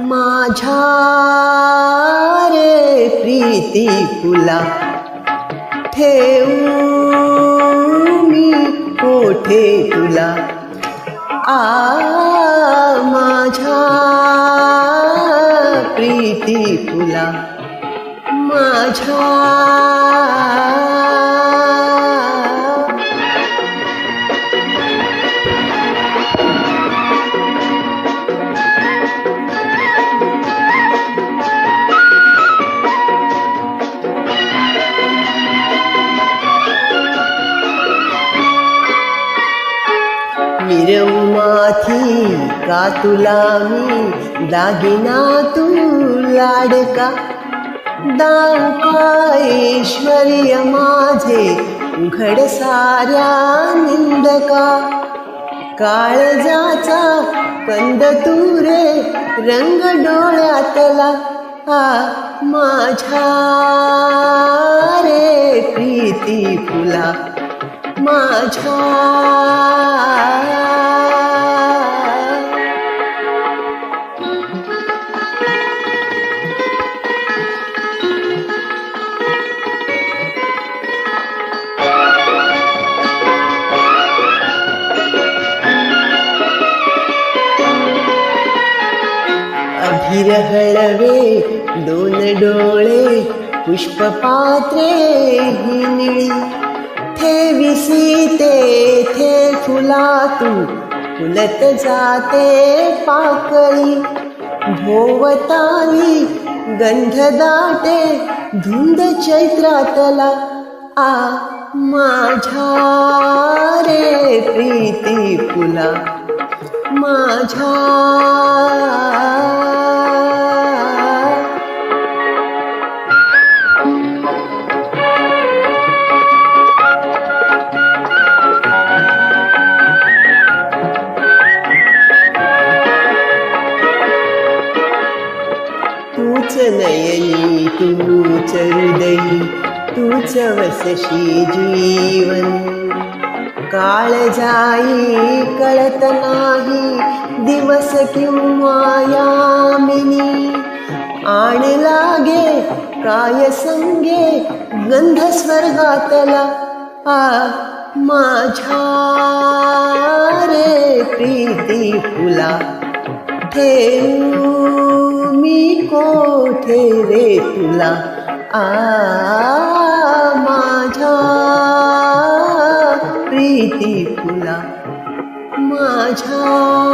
माझ्या रे प्रीती फुला ठेवू मी कोठे तुला? आ माझ्या प्रीती फुला माझ्या मिरवू माथी का तुला मी दागिना तू लाडका? दाऊ माझे उघड साऱ्या निंदका. काळजाचा कंद तू रे रंग डोळ्यातला हा माझ्या रे प्रीती फुला. माझ्या विरहळवे दोन डोळे पुष्पपात्रे पात्रे निळी ते थे फुला तू फुलत जाते पाकळी भोवताली गंध दाटे धुंद चैत्रातला आ माझ्या रे प्रीती फुला माझ्या तूच नयनी तूच हृदयी तूच वसशी जीवन। काळ जाई कळत नाही दिवस किंवा यामिनी आण लागे काय संगे गंध स्वर्गातला आ माझ्या रे प्रीती फुला ठेवू। कोठे रे तुला? आ माझा प्रीती फुला माझ्या